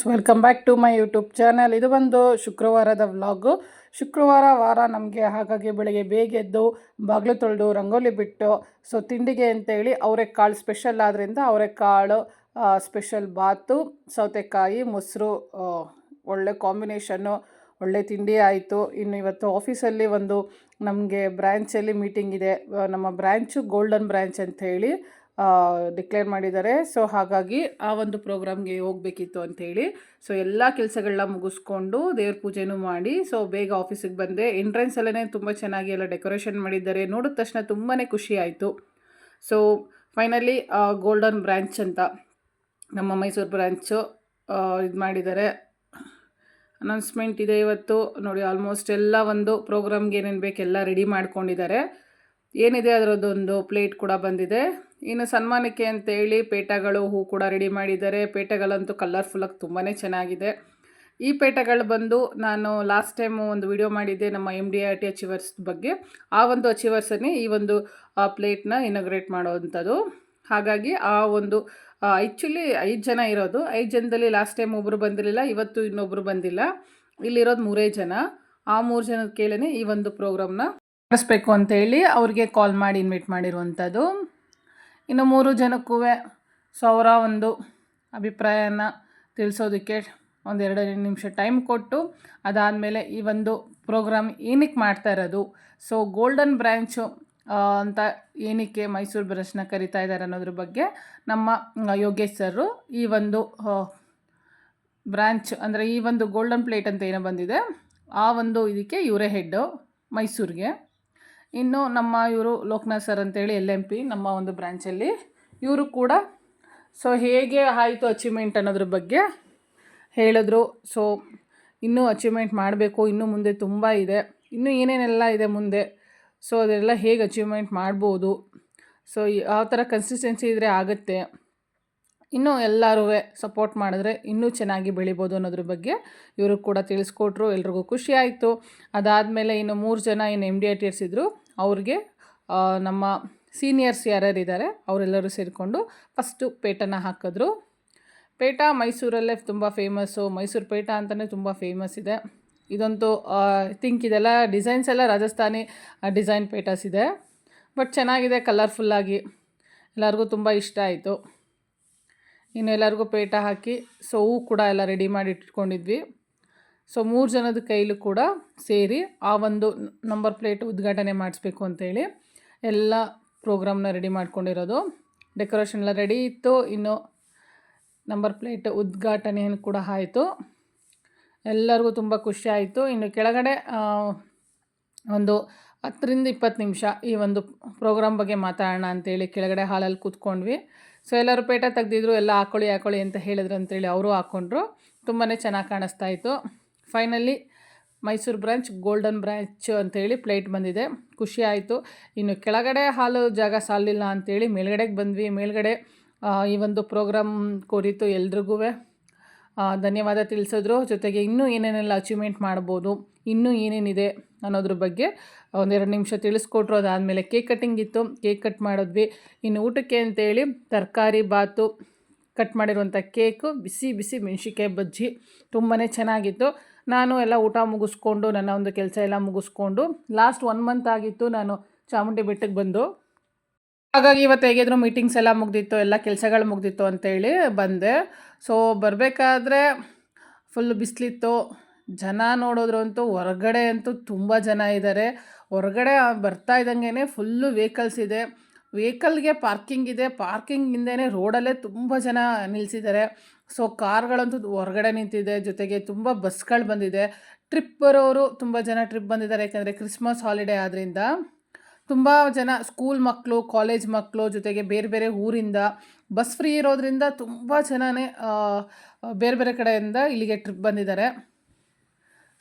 Friends, welcome back to my YouTube channel. ಇದು ಬಂದು ಶುಕ್ರವಾರದ ವ್ಲಾಗು. ಶುಕ್ರವಾರ ವಾರ ನಮಗೆ ಹಾಗಾಗಿ ಬೆಳಗ್ಗೆ ಬೇಗ ಎದ್ದು ಬಾಗಿಲು ತೊಳೆದು ರಂಗೋಲಿ ಬಿಟ್ಟು, ಸೊ ತಿಂಡಿಗೆ ಅಂತೇಳಿ ಅವರೆಕಾಳು ಸ್ಪೆಷಲ್ ಆದ್ದರಿಂದ ಅವರೆಕಾಳು ಸ್ಪೆಷಲ್ ಬಾತು, ಸೌತೆಕಾಯಿ, ಮೊಸರು ಒಳ್ಳೆ ಕಾಂಬಿನೇಷನ್ನು ಒಳ್ಳೆ ತಿಂಡಿ ಆಯಿತು. ಇನ್ನು ಇವತ್ತು ಆಫೀಸಲ್ಲಿ ಒಂದು ನಮಗೆ ಬ್ರ್ಯಾಂಚಲ್ಲಿ ಮೀಟಿಂಗ್ ಇದೆ. ನಮ್ಮ ಬ್ರ್ಯಾಂಚು ಗೋಲ್ಡನ್ ಬ್ರ್ಯಾಂಚ್ ಅಂತ ಹೇಳಿ ಡಿಕ್ಲೇರ್ ಮಾಡಿದ್ದಾರೆ. ಸೊ ಹಾಗಾಗಿ ಆ ಒಂದು ಪ್ರೋಗ್ರಾಮ್ಗೆ ಹೋಗಬೇಕಿತ್ತು ಅಂಥೇಳಿ. ಸೊ ಎಲ್ಲ ಕೆಲಸಗಳನ್ನ ಮುಗಿಸ್ಕೊಂಡು ದೇವ್ರ ಪೂಜೆನೂ ಮಾಡಿ ಸೊ ಬೇಗ ಆಫೀಸಿಗೆ ಬಂದೆ. ಎಂಟ್ರೆನ್ಸ್ ಅಲ್ಲೇ ತುಂಬ ಚೆನ್ನಾಗಿ ಎಲ್ಲ ಡೆಕೋರೇಷನ್ ಮಾಡಿದ್ದಾರೆ. ನೋಡಿದ ತಕ್ಷಣ ತುಂಬಾ ಖುಷಿ ಆಯಿತು. ಸೊ ಫೈನಲಿ ಗೋಲ್ಡನ್ ಬ್ರ್ಯಾಂಚ್ ಅಂತ ನಮ್ಮ ಮೈಸೂರು ಬ್ರ್ಯಾಂಚು ಇದು ಮಾಡಿದ್ದಾರೆ. ಅನೌನ್ಸ್ಮೆಂಟ್ ಇದೆ ಇವತ್ತು. ನೋಡಿ ಆಲ್ಮೋಸ್ಟ್ ಎಲ್ಲ ಒಂದು ಪ್ರೋಗ್ರಾಮ್ಗೆ ಏನೇನು ಬೇಕೆಲ್ಲ ರೆಡಿ ಮಾಡ್ಕೊಂಡಿದ್ದಾರೆ. ಏನಿದೆ ಅದರದ್ದೊಂದು ಪ್ಲೇಟ್ ಕೂಡ ಬಂದಿದೆ. ಇನ್ನು ಸನ್ಮಾನಕ್ಕೆ ಅಂತೇಳಿ ಪೇಟಗಳು ಹೂ ಕೂಡ ರೆಡಿ ಮಾಡಿದ್ದಾರೆ. ಪೇಟಗಳಂತೂ ಕಲರ್ಫುಲ್ಲಾಗಿ ತುಂಬಾ ಚೆನ್ನಾಗಿದೆ. ಈ ಪೇಟಗಳು ಬಂದು ನಾನು ಲಾಸ್ಟ್ ಟೈಮು ಒಂದು ವಿಡಿಯೋ ಮಾಡಿದ್ದೆ ನಮ್ಮ M D R T achievers ಬಗ್ಗೆ. ಆ ಒಂದು ಅಚೀವರ್ಸನ್ನೇ ಈ ಒಂದು ಪ್ಲೇಟ್ನ ಇನಾಗ್ರೇಟ್ ಮಾಡೋವಂಥದ್ದು. ಹಾಗಾಗಿ ಆ ಒಂದು ಆ್ಯಕ್ಚುಲಿ ಐದು ಜನ ಇರೋದು. ಐದು ಜನದಲ್ಲಿ ಲಾಸ್ಟ್ ಟೈಮ್ ಒಬ್ಬರು ಬಂದಿರಲಿಲ್ಲ, ಇವತ್ತು ಇನ್ನೊಬ್ಬರು ಬಂದಿಲ್ಲ. ಇಲ್ಲಿರೋದು ಮೂರೇ ಜನ. ಆ ಮೂರು ಜನದ ಕೇಳೇ ಈ ಒಂದು ಪ್ರೋಗ್ರಾಮ್ನ ನಡೆಸ್ಬೇಕು ಅಂತೇಳಿ ಅವ್ರಿಗೆ ಕಾಲ್ ಮಾಡಿ ಇನ್ವೈಟ್ ಮಾಡಿರುವಂಥದ್ದು. ಇನ್ನು ಮೂರು ಜನಕ್ಕೂ ಸೌರ ಒಂದು ಅಭಿಪ್ರಾಯನ ತಿಳಿಸೋದಕ್ಕೆ ಒಂದೆರಡು ನಿಮಿಷ ಟೈಮ್ ಕೊಟ್ಟು, ಅದಾದಮೇಲೆ ಈ ಒಂದು ಪ್ರೋಗ್ರಾಮ್ ಏನಕ್ಕೆ ಮಾಡ್ತಾ ಇರೋದು? ಸೊ ಗೋಲ್ಡನ್ ಬ್ರ್ಯಾಂಚು ಅಂತ ಏನಕ್ಕೆ ಮೈಸೂರು ಬ್ರಷ್ನ ಕರಿತಾ ಇದ್ದಾರೆ ಅನ್ನೋದ್ರ ಬಗ್ಗೆ ನಮ್ಮ ಯೋಗೇಶ್ ಸರ್ರು ಈ ಒಂದು ಬ್ರ್ಯಾಂಚ್ ಅಂದರೆ ಈ ಒಂದು ಗೋಲ್ಡನ್ ಪ್ಲೇಟ್ ಅಂತ ಏನೋ ಬಂದಿದೆ, ಆ ಒಂದು ಇದಕ್ಕೆ ಇವರೇ ಹೆಡ್ಡು ಮೈಸೂರಿಗೆ. ಇನ್ನು ನಮ್ಮ ಇವರು ಲೋಕನಾಥ್ ಸರ್ ಅಂತೇಳಿ ಎಲ್ ಎಂ ಪಿ, ನಮ್ಮ ಒಂದು ಬ್ರ್ಯಾಂಚಲ್ಲಿ ಇವರು ಕೂಡ ಸೊ ಹೇಗೆ ಆಯಿತು ಅಚೀವ್ಮೆಂಟ್ ಅನ್ನೋದ್ರ ಬಗ್ಗೆ ಹೇಳಿದ್ರು. ಸೊ ಇನ್ನೂ ಅಚೀವ್ಮೆಂಟ್ ಮಾಡಬೇಕು, ಇನ್ನೂ ಮುಂದೆ ತುಂಬ ಇದೆ. ಇನ್ನೂ ಏನೇನೆಲ್ಲ ಇದೆ ಮುಂದೆ? ಸೊ ಅದೆಲ್ಲ ಹೇಗೆ ಅಚೀವ್ಮೆಂಟ್ ಮಾಡ್ಬೋದು? ಸೊ ಯಾವ ಥರ ಕನ್ಸಿಸ್ಟೆನ್ಸಿ ಇದ್ದರೆ ಆಗುತ್ತೆ. ಇನ್ನೂ ಎಲ್ಲರೂ ಸಪೋರ್ಟ್ ಮಾಡಿದ್ರೆ ಇನ್ನೂ ಚೆನ್ನಾಗಿ ಬೆಳಿಬೋದು ಅನ್ನೋದ್ರ ಬಗ್ಗೆ ಇವರು ಕೂಡ ತಿಳಿಸ್ಕೊಟ್ರು, ಎಲ್ರಿಗೂ ಖುಷಿ ಆಯಿತು. ಅದಾದಮೇಲೆ ಇನ್ನು ಮೂರು ಜನ ಏನು ಎಂ ಡಿ ಐ ಟಿ ಅವ್ರಿಗೆ ನಮ್ಮ ಸೀನಿಯರ್ಸ್ ಯಾರ್ಯಾರು ಇದ್ದಾರೆ ಅವರೆಲ್ಲರೂ ಸೇರಿಕೊಂಡು ಫಸ್ಟು ಪೇಟನ ಹಾಕಿದ್ರು. ಪೇಟ ಮೈಸೂರಲ್ಲೇ ತುಂಬ ಫೇಮಸ್ಸು ಮೈಸೂರು ಪೇಟ ಅಂತಲೇ ತುಂಬ ಫೇಮಸ್ ಇದೆ. ಇದಂತೂ ಥಿಂಕ್ ಇದೆಲ್ಲ ಡಿಸೈನ್ಸ್ ಎಲ್ಲ ರಾಜಸ್ಥಾನಿ ಡಿಸೈನ್ ಪೇಟಸ್ ಇದೆ. ಬಟ್ ಚೆನ್ನಾಗಿದೆ ಕಲರ್ಫುಲ್ಲಾಗಿ ಎಲ್ಲರಿಗೂ ತುಂಬ ಇಷ್ಟ ಆಯಿತು. ಇನ್ನು ಎಲ್ಲರಿಗೂ ಪೇಟ ಹಾಕಿ ಸೊ ಹೂ ಕೂಡ ಎಲ್ಲ ರೆಡಿ ಮಾಡಿ ಇಟ್ಕೊಂಡಿದ್ವಿ. ಸೊ ಮೂರು ಜನದ ಕೈಲೂ ಕೂಡ ಸೇರಿ ಆ ಒಂದು ನಂಬರ್ ಪ್ಲೇಟ್ ಉದ್ಘಾಟನೆ ಮಾಡಿಸ್ಬೇಕು ಅಂತೇಳಿ ಎಲ್ಲ ಪ್ರೋಗ್ರಾಮ್ನ ರೆಡಿ ಮಾಡ್ಕೊಂಡಿರೋದು. ಡೆಕೋರೇಷನ್ ಎಲ್ಲ ರೆಡಿ ಇತ್ತು. ಇನ್ನು ನಂಬರ್ ಪ್ಲೇಟ್ ಉದ್ಘಾಟನೆಯನ್ನು ಕೂಡ ಆಯಿತು. ಎಲ್ಲರಿಗೂ ತುಂಬ ಖುಷಿ ಆಯಿತು. ಇನ್ನು ಕೆಳಗಡೆ ಒಂದು ಹತ್ತರಿಂದ ಇಪ್ಪತ್ತು ನಿಮಿಷ ಈ ಒಂದು ಪ್ರೋಗ್ರಾಮ್ ಬಗ್ಗೆ ಮಾತಾಡೋಣ ಅಂತೇಳಿ ಕೆಳಗಡೆ ಹಾಲಲ್ಲಿ ಕೂತ್ಕೊಂಡ್ವಿ. ಸೊ ಎಲ್ಲರೂ ಪೇಟ ತೆಗೆದಿದ್ರು, ಎಲ್ಲ ಹಾಕೊಳ್ಳಿ ಹಾಕೊಳ್ಳಿ ಅಂತ ಹೇಳಿದ್ರು ಅಂತೇಳಿ ಅವರು ಹಾಕ್ಕೊಂಡ್ರು ತುಂಬಾ ಚೆನ್ನಾಗಿ ಕಾಣಿಸ್ತಾ ಇತ್ತು. Finally Mysore branch golden branch ಅಂತೇಳಿ ಪ್ಲೇಟ್ ಬಂದಿದೆ. ಖುಷಿ ಆಯಿತು. ಇನ್ನು ಕೆಳಗಡೆ ಹಾಲು ಜಾಗ ಸಾಲಿಲ್ಲ ಅಂತೇಳಿ ಮೇಲ್ಗಡೆಗೆ ಬಂದ್ವಿ. ಮೇಲ್ಗಡೆ ಈ ಒಂದು ಪ್ರೋಗ್ರಾಮ್ ಕುರಿತು ಎಲ್ರಿಗೂ ಧನ್ಯವಾದ ತಿಳಿಸಿದ್ರು. ಜೊತೆಗೆ ಇನ್ನೂ ಏನೇನೆಲ್ಲ ಅಚೀವ್ಮೆಂಟ್ ಮಾಡ್ಬೋದು, ಇನ್ನೂ ಏನೇನಿದೆ ಅನ್ನೋದ್ರ ಬಗ್ಗೆ ಒಂದೆರಡು ನಿಮಿಷ ತಿಳಿಸ್ಕೊಟ್ರು. ಅದಾದಮೇಲೆ ಕೇಕ್ ಕಟ್ಟಿಂಗ್ ಇತ್ತು. ಕೇಕ್ ಕಟ್ ಮಾಡಿದ್ವಿ. ಇನ್ನು ಊಟಕ್ಕೆ ಅಂತೇಳಿ ತರಕಾರಿ, ಬಾತು ಕಟ್ ಮಾಡಿರುವಂಥ ಕೇಕು ಬಿಸಿ ಬಿಸಿ ಮೆಣಸಿಕಾಯಿ ಬಜ್ಜಿ ತುಂಬಾ ಚೆನ್ನಾಗಿತ್ತು. ನಾನು ಎಲ್ಲ ಊಟ ಮುಗಿಸ್ಕೊಂಡು, ನನ್ನ ಒಂದು ಕೆಲಸ ಎಲ್ಲ ಮುಗಿಸ್ಕೊಂಡು ಲಾಸ್ಟ್ ಒನ್ ಮಂತ್ ಆಗಿತ್ತು. ನಾನು ಚಾಮುಂಡಿ ಬೆಟ್ಟಕ್ಕೆ ಬಂದು ಹಾಗಾಗಿ ಇವತ್ತು ಹೇಗಿದ್ರು ಮೀಟಿಂಗ್ಸ್ ಎಲ್ಲ ಮುಗ್ದಿತ್ತು, ಎಲ್ಲ ಕೆಲಸಗಳು ಮುಗ್ದಿತ್ತು ಅಂತೇಳಿ ಬಂದೆ. ಸೊ ಬರಬೇಕಾದ್ರೆ ಫುಲ್ ಬಿಸಿಲಿತ್ತು. ಜನ ನೋಡೋದ್ರಂತೂ ಹೊರಗಡೆ ಅಂತೂ ತುಂಬ ಜನ ಇದ್ದಾರೆ ಹೊರಗಡೆ ಬರ್ತಾ ಇದ್ದಂಗೆ ಫುಲ್ಲು ವೆಹಿಕಲ್ಸ್ ಇದೆ. ವೆಹಿಕಲ್ಗೆ ಪಾರ್ಕಿಂಗ್ ಇದೆ. ಪಾರ್ಕಿಂಗ್ ಹಿಂದೆ ರೋಡಲ್ಲೇ ತುಂಬ ಜನ ನಿಲ್ಲಿಸಿದ್ದಾರೆ ಸೊ ಕಾರ್ಗಳಂತೂ ಹೊರಗಡೆ ನಿಂತಿದೆ. ಜೊತೆಗೆ ತುಂಬ ಬಸ್ಗಳು ಬಂದಿದೆ. ಟ್ರಿಪ್ ಬರೋರು ತುಂಬ ಜನ ಟ್ರಿಪ್ ಬಂದಿದ್ದಾರೆ. ಯಾಕೆಂದರೆ ಕ್ರಿಸ್ಮಸ್ ಹಾಲಿಡೇ ಆದ್ದರಿಂದ ತುಂಬ ಜನ ಸ್ಕೂಲ್ ಮಕ್ಕಳು ಕಾಲೇಜ್ ಮಕ್ಕಳು ಜೊತೆಗೆ ಬೇರೆ ಬೇರೆ ಊರಿಂದ ಬಸ್ ಫ್ರೀ ಇರೋದರಿಂದ ತುಂಬ ಜನನೇ ಬೇರೆ ಬೇರೆ ಕಡೆಯಿಂದ ಇಲ್ಲಿಗೆ ಟ್ರಿಪ್ ಬಂದಿದ್ದಾರೆ.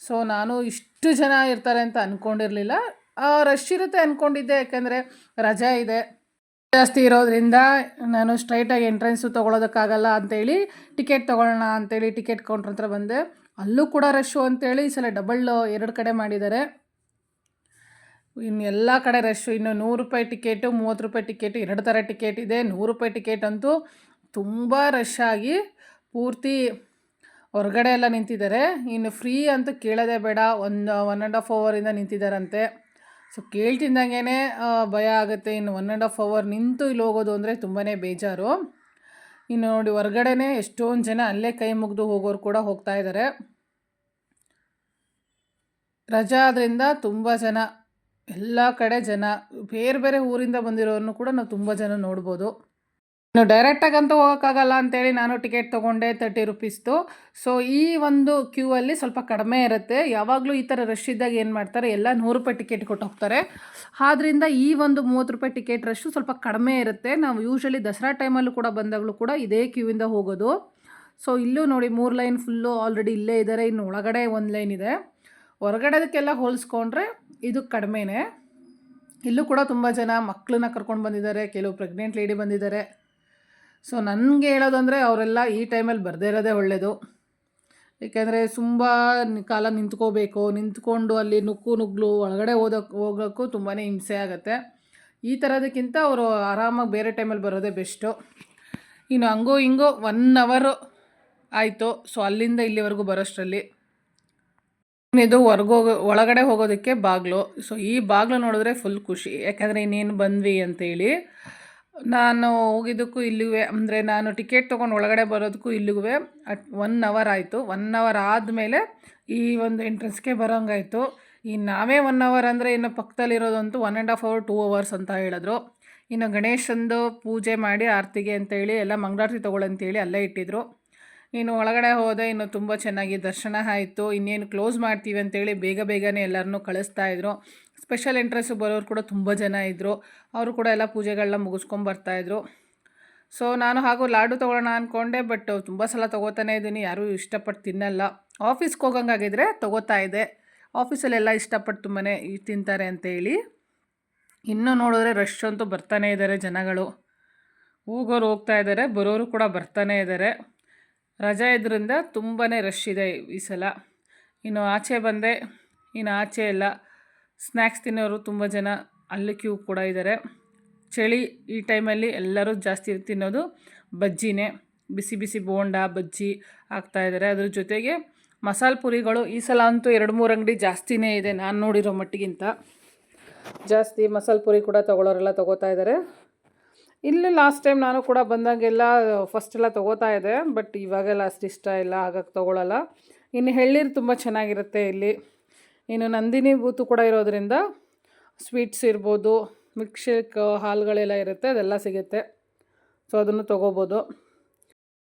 ಸೊ ನಾನು ಇಷ್ಟು ಜನ ಇರ್ತಾರೆ ಅಂತ ಅಂದ್ಕೊಂಡಿರಲಿಲ್ಲ ರಶ್ ಇರುತ್ತೆ ಅಂದ್ಕೊಂಡಿದ್ದೆ ಯಾಕೆಂದರೆ ರಜೆ ಇದೆ. ಜಾಸ್ತಿ ಇರೋದ್ರಿಂದ ನಾನು ಸ್ಟ್ರೈಟಾಗಿ ಎಂಟ್ರೆನ್ಸು ತೊಗೊಳೋದಕ್ಕಾಗಲ್ಲ ಅಂತೇಳಿ ಟಿಕೆಟ್ ತೊಗೊಳ್ಳೋಣ ಅಂತೇಳಿ ಟಿಕೆಟ್ ಕೌಂಟ್ರ್ ಹತ್ರ ಬಂದೆ. ಅಲ್ಲೂ ಕೂಡ ರಶ್ಶು ಅಂತೇಳಿ ಈ ಸಲ ಡಬಲ್ ಎರಡು ಕಡೆ ಮಾಡಿದ್ದಾರೆ. ಇನ್ನು ಎಲ್ಲ ಕಡೆ ರಶ್ಶು ಇನ್ನು ನೂರು ರೂಪಾಯಿ ಟಿಕೆಟು ಮೂವತ್ತು ರೂಪಾಯಿ ಟಿಕೆಟು ಎರಡು ಥರ ಟಿಕೆಟ್ ಇದೆ. ನೂರು ರೂಪಾಯಿ ಟಿಕೆಟ್ ಅಂತೂ ತುಂಬ ರಶ್ ಆಗಿ ಪೂರ್ತಿ ಹೊರಗಡೆ ಎಲ್ಲ ನಿಂತಿದ್ದಾರೆ. ಇನ್ನು ಫ್ರೀ ಅಂತೂ ಕೇಳೋದೇ ಬೇಡ. ಒಂದು ಒನ್ ಆ್ಯಂಡ್ ಹಾಫ್ ಅವರಿಂದ ನಿಂತಿದ್ದಾರಂತೆ. ಸೊ ಕೇಳ್ತಿದ್ದಂಗೆ ಭಯ ಆಗುತ್ತೆ. ಇನ್ನು ಒನ್ ಆ್ಯಂಡ್ ಹಾಫ್ ಅವರ್ ನಿಂತು ಇಲ್ಲಿ ಹೋಗೋದು ಅಂದರೆ ತುಂಬಾ ಬೇಜಾರು. ಇನ್ನು ನೋಡಿ, ಹೊರಗಡೆನೇ ಎಷ್ಟೊಂದು ಜನ ಅಲ್ಲೇ ಕೈ ಮುಗಿದು ಹೋಗೋರು ಕೂಡ ಹೋಗ್ತಾ ಇದ್ದಾರೆ. ರಜಾ ಆದ್ದರಿಂದ ತುಂಬ ಜನ ಎಲ್ಲ ಕಡೆ ಜನ, ಬೇರೆ ಬೇರೆ ಊರಿಂದ ಬಂದಿರೋರನ್ನು ಕೂಡ ನಾವು ತುಂಬ ಜನ ನೋಡ್ಬೋದು. ಇನ್ನು ಡೈರೆಕ್ಟಾಗಂತೂ ಹೋಗೋಕ್ಕಾಗಲ್ಲ ಅಂತೇಳಿ ನಾನು ಟಿಕೆಟ್ ತೊಗೊಂಡೆ ತರ್ಟಿ ರುಪೀಸ್ದು ಸೊ ಈ ಒಂದು ಕ್ಯೂ ಅಲ್ಲಿ ಸ್ವಲ್ಪ ಕಡಿಮೆ ಇರುತ್ತೆ. ಯಾವಾಗಲೂ ಈ ಥರ ರಶ್ ಇದ್ದಾಗ ಏನು ಮಾಡ್ತಾರೆ, ಎಲ್ಲ ನೂರು ರೂಪಾಯಿ ಟಿಕೆಟ್ ಕೊಟ್ಟು ಹೋಗ್ತಾರೆ. ಆದ್ದರಿಂದ ಈ ಒಂದು ಮೂವತ್ತು ರೂಪಾಯಿ ಟಿಕೆಟ್ ರಶ್ಶು ಸ್ವಲ್ಪ ಕಡಿಮೆ ಇರುತ್ತೆ. ನಾವು ಯೂಶ್ವಲಿ ದಸರಾ ಟೈಮಲ್ಲೂ ಕೂಡ ಬಂದಾಗಲೂ ಕೂಡ ಇದೇ ಕ್ಯೂವಿಂದ ಹೋಗೋದು. ಸೊ ಇಲ್ಲೂ ನೋಡಿ ಮೂರು ಲೈನ್ ಫುಲ್ಲು ಆಲ್ರೆಡಿ ಇಲ್ಲೇ ಇದ್ದಾರೆ ಇನ್ನು ಒಳಗಡೆ ಒಂದು ಲೈನ್ ಇದೆ. ಹೊರಗಡೆದಕ್ಕೆಲ್ಲ ಹೋಲಿಸ್ಕೊಂಡ್ರೆ ಇದು ಕಡಿಮೆನೆ. ಇಲ್ಲೂ ಕೂಡ ತುಂಬ ಜನ ಮಕ್ಕಳನ್ನ ಕರ್ಕೊಂಡು ಬಂದಿದ್ದಾರೆ, ಕೆಲವು ಪ್ರೆಗ್ನೆಂಟ್ ಲೇಡಿ ಬಂದಿದ್ದಾರೆ. ಸೊ ನನಗೆ ಹೇಳೋದಂದರೆ ಅವರೆಲ್ಲ ಈ ಟೈಮಲ್ಲಿ ಬರದೇ ಇರೋದೇ ಒಳ್ಳೆಯದು ಏಕೆಂದರೆ ತುಂಬ ಕಾಲ ನಿಂತ್ಕೋಬೇಕು, ನಿಂತ್ಕೊಂಡು ಅಲ್ಲಿ ನುಕ್ಕು ನುಗ್ಲು ಒಳಗಡೆ ಓದೋಕ್ಕೆ ಹೋಗೋಕ್ಕೂ ತುಂಬಾ ಹಿಂಸೆ ಆಗುತ್ತೆ. ಈ ಥರದಕ್ಕಿಂತ ಅವರು ಆರಾಮಾಗಿ ಬೇರೆ ಟೈಮಲ್ಲಿ ಬರೋದೇ ಬೆಸ್ಟು ಇನ್ನು ಹಂಗೋ ಹಿಂಗೋ ಒನ್ ಅವರು ಆಯಿತು. ಸೊ ಅಲ್ಲಿಂದ ಇಲ್ಲಿವರೆಗೂ ಬರೋಷ್ಟರಲ್ಲಿ. ಇದು ಹೊರ್ಗೋಗೋ ಒಳಗಡೆ ಹೋಗೋದಕ್ಕೆ ಬಾಗಿಲು. ಸೊ ಈ ಬಾಗಿಲು ನೋಡಿದ್ರೆ ಫುಲ್ ಖುಷಿ. ಯಾಕಂದರೆ ಇನ್ನೇನು ಬಂದ್ವಿ ಅಂತೇಳಿ. ನಾನು ಹೋಗಿದ್ದಕ್ಕೂ ಇಲ್ಲಿಗೆ ಅಂದರೆ ನಾನು ಟಿಕೆಟ್ ತೊಗೊಂಡು ಒಳಗಡೆ ಬರೋದಕ್ಕೂ ಇಲ್ಲಿಗೂ ಅಟ್ ಒನ್ ಅವರ್ ಆಯಿತು. ಒನ್ ಅವರ್ ಆದಮೇಲೆ ಈ ಒಂದು ಎಂಟ್ರೆನ್ಸ್ಗೆ ಬರೋಂಗಾಯಿತು. ಈ ನಾವೇ ಒನ್ ಅವರ್ ಅಂದರೆ ಇನ್ನು ಪಕ್ಕದಲ್ಲಿರೋದಂತೂ one and half hour two hours ಅಂತ ಹೇಳಿದ್ರು. ಇನ್ನು ಗಣೇಶಂದು ಪೂಜೆ ಮಾಡಿ, ಆರತಿಗೆ ಅಂತೇಳಿ, ಎಲ್ಲ ಮಂಗಳಾರತಿ ತೊಗೊಳಂತೇಳಿ ಅಲ್ಲೇ ಇಟ್ಟಿದ್ರು. ಇನ್ನು ಒಳಗಡೆ ಹೋದೆ, ಇನ್ನು ತುಂಬ ಚೆನ್ನಾಗಿ ದರ್ಶನ ಆಯಿತು. ಇನ್ನೇನು ಕ್ಲೋಸ್ ಮಾಡ್ತೀವಿ ಅಂತೇಳಿ ಬೇಗ ಬೇಗನೆ ಎಲ್ಲರನ್ನೂ ಕಳಿಸ್ತಾ ಇದ್ರು. ಸ್ಪೆಷಲ್ ಎಂಟ್ರೆನ್ಸ್ ಬರೋರು ಕೂಡ ತುಂಬ ಜನ ಇದ್ದರು ಅವರು ಕೂಡ ಎಲ್ಲ ಪೂಜೆಗಳನ್ನ ಮುಗಿಸ್ಕೊಂಬರ್ತಾಯಿದ್ರು ಸೊ ನಾನು ಹಾಗೂ ಲಾಡು ತೊಗೊಳ್ಳೋಣ ಅಂದ್ಕೊಂಡೆ ಬಟ್ ತುಂಬ ಸಲ ತೊಗೋತಾನೆ ಇದ್ದೀನಿ. ಯಾರೂ ಇಷ್ಟಪಟ್ಟು ತಿನ್ನಲ್ಲ. ಆಫೀಸ್ಗೆ ಹೋಗಂಗಾಗಿದ್ರೆ ತೊಗೋತಾ ಇದೆ ಆಫೀಸಲ್ಲೆಲ್ಲ ಇಷ್ಟಪಟ್ಟು ತುಂಬಾ ತಿಂತಾರೆ ಅಂತೇಳಿ. ಇನ್ನೂ ನೋಡಿದ್ರೆ ರಶ್ ಅಂತೂ ಬರ್ತಾನೆ ಇದ್ದಾರೆ ಜನಗಳು. ಹೋಗೋರು ಹೋಗ್ತಾ ಇದ್ದಾರೆ ಬರೋರು ಕೂಡ ಬರ್ತಾನೆ ಇದ್ದಾರೆ ರಜೆ ಇದರಿಂದ ತುಂಬಾ ರಶ್ ಇದೆ ಈ ಸಲ. ಇನ್ನು ಆಚೆ ಬಂದೆ, ಇನ್ನು ಆಚೆ ಎಲ್ಲ ಸ್ನ್ಯಾಕ್ಸ್ ತಿನ್ನೋರು ತುಂಬ ಜನ ಅಲ್ಲಿ ಕ್ಯೂ ಕೂಡ ಇದ್ದಾರೆ ಚಳಿ ಈ ಟೈಮಲ್ಲಿ ಎಲ್ಲರೂ ಜಾಸ್ತಿ ತಿನ್ನೋದು ಬಜ್ಜಿನೇ. ಬಿಸಿ ಬಿಸಿ ಬೋಂಡ, ಬಜ್ಜಿ ಹಾಕ್ತಾಯಿದ್ದಾರೆ ಅದ್ರ ಜೊತೆಗೆ ಮಸಾಲೆ ಪುರಿಗಳು ಈ ಸಲ ಅಂತೂ ಎರಡು ಮೂರು ಅಂಗಡಿ ಜಾಸ್ತಿನೇ ಇದೆ. ನಾನು ನೋಡಿರೋ ಮಟ್ಟಿಗಿಂತ ಜಾಸ್ತಿ ಮಸಾಲೆ ಪುರಿ ಕೂಡ ತಗೊಳ್ಳೋರೆಲ್ಲ ತೊಗೋತಾ ಇದ್ದಾರೆ ಇಲ್ಲಿ ಲಾಸ್ಟ್ ಟೈಮ್ ನಾನು ಕೂಡ ಬಂದಾಗೆಲ್ಲ ಫಸ್ಟ್ ಎಲ್ಲ ತೊಗೋತಾ ಇದ್ದೆ ಬಟ್ ಇವಾಗೆಲ್ಲ ಅಷ್ಟು ಇಷ್ಟ ಇಲ್ಲ ಹಾಗಾಗಿ ತೊಗೊಳಲ್ಲ. ಇನ್ನು ಎಳ್ನೀರು ತುಂಬ ಚೆನ್ನಾಗಿರುತ್ತೆ ಇಲ್ಲಿ. ಇನ್ನು ನಂದಿನಿ ಬೂತು ಕೂಡ ಇರೋದರಿಂದ ಸ್ವೀಟ್ಸ್ ಇರ್ಬೋದು ಮಿಲ್ಕ್ ಶೇಕ್ ಹಾಲುಗಳೆಲ್ಲ ಇರುತ್ತೆ, ಅದೆಲ್ಲ ಸಿಗುತ್ತೆ. ಸೊ ಅದನ್ನು ತೊಗೋಬೋದು.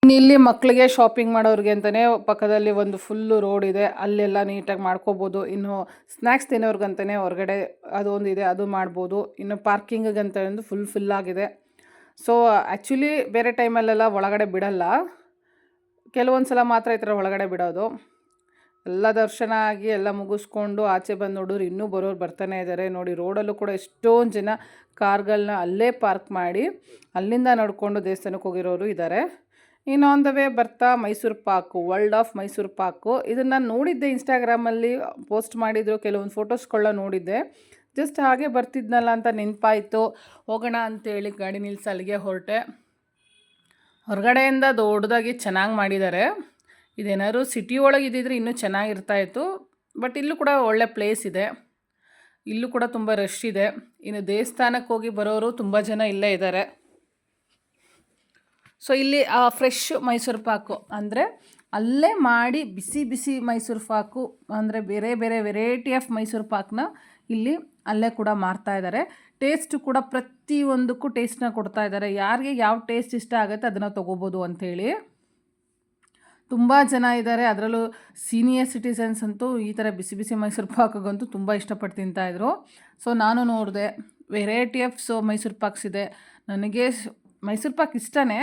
ಇಲ್ಲಿ ಮಕ್ಕಳಿಗೆ ಶಾಪಿಂಗ್ ಮಾಡೋರಿಗೆ ಅಂತಲೇ ಪಕ್ಕದಲ್ಲಿ ಒಂದು ಫುಲ್ಲು ರೋಡ್ ಇದೆ, ಅಲ್ಲೆಲ್ಲ ನೀಟಾಗಿ ಮಾಡ್ಕೋಬೋದು. ಇನ್ನು ಸ್ನ್ಯಾಕ್ಸ್ ತಿನ್ನೋರ್ಗಂತಲೇ ಹೊರಗಡೆ ಅದೊಂದು ಇದೆ ಅದು ಮಾಡ್ಬೋದು. ಇನ್ನು ಪಾರ್ಕಿಂಗಿಗಂತ ಫುಲ್ ಫುಲ್ ಆಗಿದೆ. ಸೊ ಆ್ಯಕ್ಚುಲಿ ಬೇರೆ ಟೈಮಲ್ಲೆಲ್ಲ ಒಳಗಡೆ ಬಿಡಲ್ಲ. ಕೆಲವೊಂದು ಸಲ ಮಾತ್ರ ಈ ಥರ ಒಳಗಡೆ ಬಿಡೋದು. ಎಲ್ಲ ದರ್ಶನ ಆಗಿ ಎಲ್ಲ ಮುಗಿಸ್ಕೊಂಡು ಆಚೆ ಬಂದು ನೋಡೋರು ಇನ್ನೂ ಬರೋರು ಬರ್ತಾನೆ ಇದ್ದಾರೆ ನೋಡಿ ರೋಡಲ್ಲೂ ಕೂಡ ಎಷ್ಟೊಂದು ಜನ ಕಾರ್ಗಳನ್ನ ಅಲ್ಲೇ ಪಾರ್ಕ್ ಮಾಡಿ ಅಲ್ಲಿಂದ ನಡ್ಕೊಂಡು ದೇವಸ್ಥಾನಕ್ಕೆ ಹೋಗಿರೋರು ಇದ್ದಾರೆ ಇನ್ನು ಆನ್ ದ ವೇ ಬರ್ತಾ ಮೈಸೂರು ಪಾಕು ವರ್ಲ್ಡ್ ಆಫ್ ಮೈಸೂರು ಪಾಕು. ಇದನ್ನು ನಾನು ನೋಡಿದ್ದೆ ಇನ್ಸ್ಟಾಗ್ರಾಮಲ್ಲಿ ಪೋಸ್ಟ್ ಮಾಡಿದ್ರು. ಕೆಲವೊಂದು ಫೋಟೋಸ್ಗಳನ್ನ ನೋಡಿದ್ದೆ. ಜಸ್ಟ್ ಹಾಗೆ ಬರ್ತಿದ್ನಲ್ಲ ಅಂತ ನೆನಪಾಯಿತು. ಹೋಗೋಣ ಅಂತೇಳಿ ಗಾಡಿ ನಿಲ್ಸ ಅಲ್ಲಿಗೆ ಹೊರಟೆ. ಹೊರಗಡೆಯಿಂದ ದೊಡ್ಡದಾಗಿ ಚೆನ್ನಾಗಿ ಮಾಡಿದ್ದಾರೆ. ಇದೇನಾದ್ರು ಸಿಟಿ ಒಳಗೆ ಇದ್ದಿದ್ರೆ ಇನ್ನೂ ಚೆನ್ನಾಗಿರ್ತಾಯಿತ್ತು ಬಟ್ ಇಲ್ಲೂ ಕೂಡ ಒಳ್ಳೆ ಪ್ಲೇಸ್ ಇದೆ. ಇಲ್ಲೂ ಕೂಡ ತುಂಬ ರಶ್ ಇದೆ. ಇನ್ನು ದೇವಸ್ಥಾನಕ್ಕೆ ಹೋಗಿ ಬರೋರು ತುಂಬ ಜನ ಇಲ್ಲೇ ಇದ್ದಾರೆ ಸೊ ಇಲ್ಲಿ ಫ್ರೆಶ್ ಮೈಸೂರು ಪಾಕು ಅಂದರೆ ಅಲ್ಲೇ ಮಾಡಿ ಬಿಸಿ ಬಿಸಿ ಮೈಸೂರು ಪಾಕು ಅಂದರೆ ಬೇರೆ ಬೇರೆ ವೆರೈಟಿ ಆಫ್ ಮೈಸೂರು ಪಾಕನ್ನ ಇಲ್ಲಿ ಅಲ್ಲೇ ಕೂಡ ಮಾರ್ತಾ ಇದ್ದಾರೆ. ಟೇಸ್ಟು ಕೂಡ ಪ್ರತಿಯೊಂದಕ್ಕೂ ಟೇಸ್ಟ್ನ ಕೊಡ್ತಾ ಇದ್ದಾರೆ. ಯಾರಿಗೆ ಯಾವ ಟೇಸ್ಟ್ ಇಷ್ಟ ಆಗುತ್ತೆ ಅದನ್ನು ತೊಗೋಬೋದು ಅಂಥೇಳಿ. ತುಂಬ ಜನ ಇದ್ದಾರೆ. ಅದರಲ್ಲೂ ಸೀನಿಯರ್ ಸಿಟಿಸನ್ಸ್ ಅಂತೂ ಈ ಥರ ಬಿಸಿ ಬಿಸಿ ಮೈಸೂರು ಪಾಕಗಂತೂ ತುಂಬ ಇಷ್ಟಪಟ್ಟು ತಿಂತಾಯಿದ್ರು ಸೊ ನಾನು ನೋಡಿದೆ, variety of so Mysore paks ಇದೆ. ನನಗೆ ಮೈಸೂರು ಪಾಕ್ ಇಷ್ಟನೇ,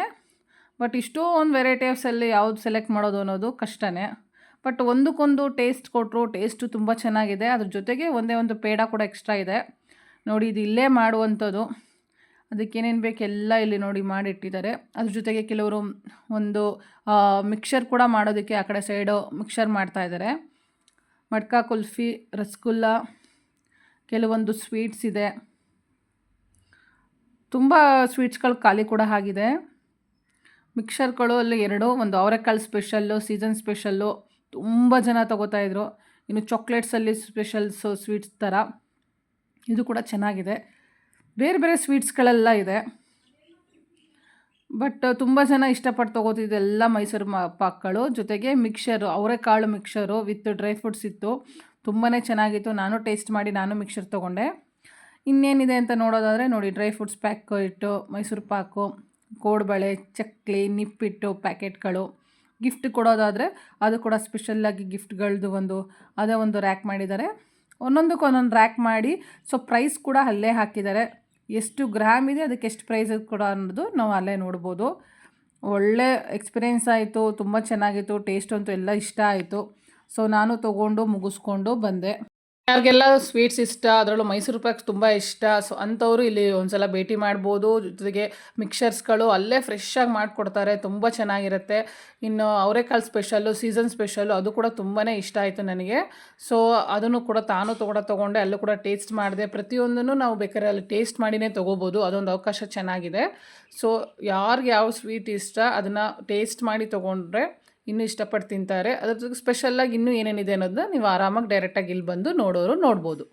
ಬಟ್ ಇಷ್ಟೊಂದು ವೆರೈಟಿ ಆಫ್ಸಲ್ಲಿ ಯಾವುದು ಸೆಲೆಕ್ಟ್ ಮಾಡೋದು ಅನ್ನೋದು ಕಷ್ಟನೇ. ಬಟ್ ಒಂದಕ್ಕೊಂದು ಟೇಸ್ಟ್ ಕೊಟ್ಟರು ಟೇಸ್ಟು ತುಂಬ ಚೆನ್ನಾಗಿದೆ. ಅದ್ರ ಜೊತೆಗೆ ಒಂದೇ ಒಂದು ಪೇಡ ಕೂಡ ಎಕ್ಸ್ಟ್ರಾ ಇದೆ. ನೋಡಿ, ಇದು ಇಲ್ಲೇ ಮಾಡುವಂಥದ್ದು. ಅದಕ್ಕೇನೇನು ಬೇಕೆಲ್ಲ ಇಲ್ಲಿ ನೋಡಿ ಮಾಡಿಟ್ಟಿದ್ದಾರೆ. ಅದ್ರ ಜೊತೆಗೆ ಕೆಲವರು ಒಂದು ಮಿಕ್ಸರ್ ಕೂಡ ಮಾಡೋದಕ್ಕೆ ಆ ಕಡೆ ಸೈಡು ಮಿಕ್ಸರ್ ಮಾಡ್ತಾಯಿದ್ದಾರೆ ಮಡ್ಕಾ ಕುಲ್ಫಿ, ರಸಗುಲ್ಲ, ಕೆಲವೊಂದು ಸ್ವೀಟ್ಸ್ ಇದೆ. ತುಂಬ ಸ್ವೀಟ್ಸ್ಗಳು ಖಾಲಿ ಕೂಡ ಆಗಿದೆ. ಮಿಕ್ಸರ್ಗಳು ಅಲ್ಲಿ ಎರಡು ಒಂದು ಅವರೆಕಾಳು ಸ್ಪೆಷಲ್ಲು ಸೀಸನ್ ಸ್ಪೆಷಲ್ಲು ತುಂಬ ಜನ ತಗೋತಾ ಇದ್ರು. ಇನ್ನು ಚಾಕ್ಲೇಟ್ಸಲ್ಲಿ ಸ್ಪೆಷಲ್ಸು ಸ್ವೀಟ್ಸ್ ಥರ ಇದು ಕೂಡ ಚೆನ್ನಾಗಿದೆ. ಬೇರೆ ಬೇರೆ ಸ್ವೀಟ್ಸ್ಗಳೆಲ್ಲ ಇದೆ. ಬಟ್ ತುಂಬ ಜನ ಇಷ್ಟಪಟ್ಟು ತೊಗೋತಿದ್ದು ಎಲ್ಲ ಮೈಸೂರು ಮ, ಪಾಕ್ಗಳು. ಜೊತೆಗೆ ಮಿಕ್ಸರು ಅವರೆಕಾಳು ಮಿಕ್ಸರು ವಿತ್ ಡ್ರೈ ಫ್ರೂಟ್ಸ್ ಇತ್ತು. ತುಂಬಾ ಚೆನ್ನಾಗಿತ್ತು. ನಾನು ಟೇಸ್ಟ್ ಮಾಡಿ ನಾನು ಮಿಕ್ಸರ್ ತೊಗೊಂಡೆ. ಇನ್ನೇನಿದೆ ಅಂತ ನೋಡೋದಾದರೆ ನೋಡಿ ಡ್ರೈ ಫ್ರೂಟ್ಸ್ ಪ್ಯಾಕ್ ಇಟ್ಟು ಮೈಸೂರು ಪಾಕು, ಕೋಡ್ಬಳೆ, ಚಕ್ಲಿ, ನಿಪ್ಪಿಟ್ಟು ಪ್ಯಾಕೆಟ್ಗಳು ಗಿಫ್ಟ್ ಕೊಡೋದಾದರೆ ಅದು ಕೂಡ ಸ್ಪೆಷಲ್ಲಾಗಿ ಗಿಫ್ಟ್ಗಳದ್ದು ಒಂದು, ಅದೇ ಒಂದು ರ್ಯಾಕ್ ಮಾಡಿದ್ದಾರೆ. ಒಂದೊಂದಕ್ಕೆ ಒಂದೊಂದು ರ್ಯಾಕ್ ಮಾಡಿ ಸೊ ಪ್ರೈಸ್ ಕೂಡ ಅಲ್ಲೇ ಹಾಕಿದ್ದಾರೆ. ಎಷ್ಟು ಗ್ರಾಮ್ ಇದೆ, ಅದಕ್ಕೆ ಎಷ್ಟು ಪ್ರೈಸ್ ಕೂಡ ಅನ್ನೋದು ನಾವು ಅಲ್ಲೇ ನೋಡ್ಬೋದು. ಒಳ್ಳೆ ಎಕ್ಸ್ಪೀರಿಯೆನ್ಸ್ ಆಯಿತು, ತುಂಬ ಚೆನ್ನಾಗಿತ್ತು ಟೇಸ್ಟ್ ಅಂತೂ ಎಲ್ಲ ಇಷ್ಟ ಆಯಿತು. ಸೊ ನಾನು ತೊಗೊಂಡು ಮುಗಿಸ್ಕೊಂಡು ಬಂದೆ. ಯಾರಿಗೆಲ್ಲ ಸ್ವೀಟ್ಸ್ ಇಷ್ಟ, ಅದರಲ್ಲೂ ಮೈಸೂರು ಪಾಕ್ ತುಂಬ ಇಷ್ಟ. ಸೊ ಅಂಥವ್ರು ಇಲ್ಲಿ ಒಂದ್ಸಲ ಭೇಟಿ ಮಾಡ್ಬೋದು. ಜೊತೆಗೆ ಮಿಕ್ಸರ್ಸ್ಗಳು ಅಲ್ಲೇ ಫ್ರೆಶ್ಶಾಗಿ ಮಾಡಿಕೊಡ್ತಾರೆ. ತುಂಬ ಚೆನ್ನಾಗಿರುತ್ತೆ. ಇನ್ನು ಅವರೆಕಾಳು ಸ್ಪೆಷಲ್ಲು ಸೀಸನ್ ಸ್ಪೆಷಲ್ಲು ಅದು ಕೂಡ ತುಂಬಾ ಇಷ್ಟ ಆಯಿತು ನನಗೆ. ಸೊ ಅದನ್ನು ಕೂಡ ತಾನು ಕೂಡ ತೊಗೊಂಡೆ. ಅಲ್ಲೂ ಕೂಡ ಟೇಸ್ಟ್ ಮಾಡಿದೆ. ಪ್ರತಿಯೊಂದನ್ನು ನಾವು ಬೇಕಾದ್ರೆ ಅಲ್ಲಿ ಟೇಸ್ಟ್ ಮಾಡಿನೇ ತೊಗೋಬೋದು. ಅದೊಂದು ಅವಕಾಶ ಚೆನ್ನಾಗಿದೆ. ಸೊ ಯಾರಿಗೆ ಯಾವ ಸ್ವೀಟ್ ಇಷ್ಟ, ಅದನ್ನು ಟೇಸ್ಟ್ ಮಾಡಿ ತೊಗೊಂಡ್ರೆ ಇನ್ನೂ ಇಷ್ಟಪಟ್ಟು ತಿಂತಾರೆ. ಅದ್ರ ಜೊತೆಗೆ ಸ್ಪೆಷಲ್ಲಾಗಿ ಇನ್ನೂ ಏನೇನಿದೆ ಅನ್ನೋದನ್ನ ನೀವು ಆರಾಮಾಗಿ ಡೈರೆಕ್ಟಾಗಿ ಇಲ್ಲಿ ಬಂದು ನೋಡೋರು ನೋಡ್ಬೋದು.